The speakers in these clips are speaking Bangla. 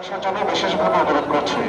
আসার জন্য বিশেষভাবে অনুরোধ করছি।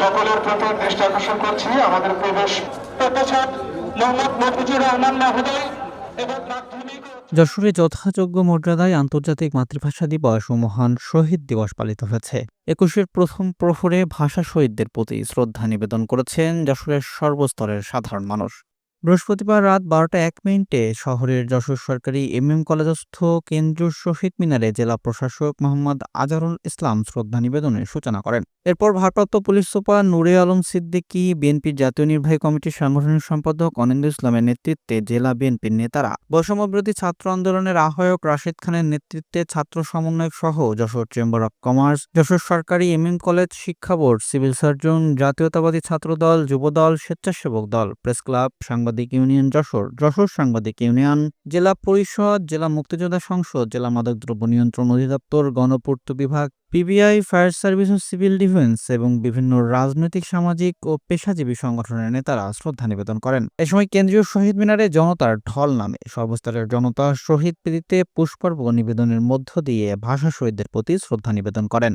সকলের প্রতি দৃষ্টি আকর্ষণ করছি। আমাদের প্রবেশ মোহাম্মদ মফিজুর রহমান এবং মাধ্যমিক যশোরে যথাযোগ্য মর্যাদায় আন্তর্জাতিক মাতৃভাষা দিবস ও মহান শহীদ দিবস পালিত হয়েছে। একুশের প্রথম প্রহরে ভাষা শহীদদের প্রতি শ্রদ্ধা নিবেদন করেছেন যশোরের সর্বস্তরের সাধারণ মানুষ। বৃহস্পতিবার রাত বারোটা এক মিনিটে শহরের যশোর সরকারি এম এম কলেজস্থ কেন্দ্রীয় শহীদ মিনারে জেলা প্রশাসক মোহাম্মদ আজারুল ইসলাম শ্রদ্ধা নিবেদনের সূচনা করেন। এরপর ভারপ্রাপ্ত পুলিশ সুপার নুরে আলম সিদ্দিকী, বিএনপির জাতীয় নির্বাহী কমিটির সাংগঠনিক সম্পাদক অনিন্দ ইসলামের নেতৃত্বে জেলা বিএনপির নেতারা বৈষম্যবিরোধী ছাত্র আন্দোলনের আহ্বায়ক রাশেদ খানের নেতৃত্বে ছাত্র সমন্বয়ক সহ Jashore chamber of commerce, Jashore সরকারি এম এম কলেজ শিক্ষা board, civil surgeon, Jatiyatabadi Chhatra Dal Jubo Dal Swechchhasebak Dal, press club, সাংবাদিক ইউনিয়ন যশোর যশোর সাংবাদিক ইউনিয়ন, জেলা পরিষদ, জেলা মুক্তিযোদ্ধা সংসদ, জেলা মাদকদ্রব্য নিয়ন্ত্রণ অধিদপ্তর, গণপূর্ত বিভাগ, পিবিআই, ফায়ার সার্ভিস ও সিভিল ডিফেন্স এবং বিভিন্ন রাজনৈতিক, সামাজিক ও পেশাজীবী সংগঠনের নেতারা শ্রদ্ধা নিবেদন করেন। এ সময় কেন্দ্রীয় শহীদ মিনারে জনতার ঢল নামে সর্বস্তরের জনতা শহীদ প্রীতিতে পুষ্পার্ঘ নিবেদনের মধ্য দিয়ে ভাষা শহীদদের প্রতি শ্রদ্ধা নিবেদন করেন।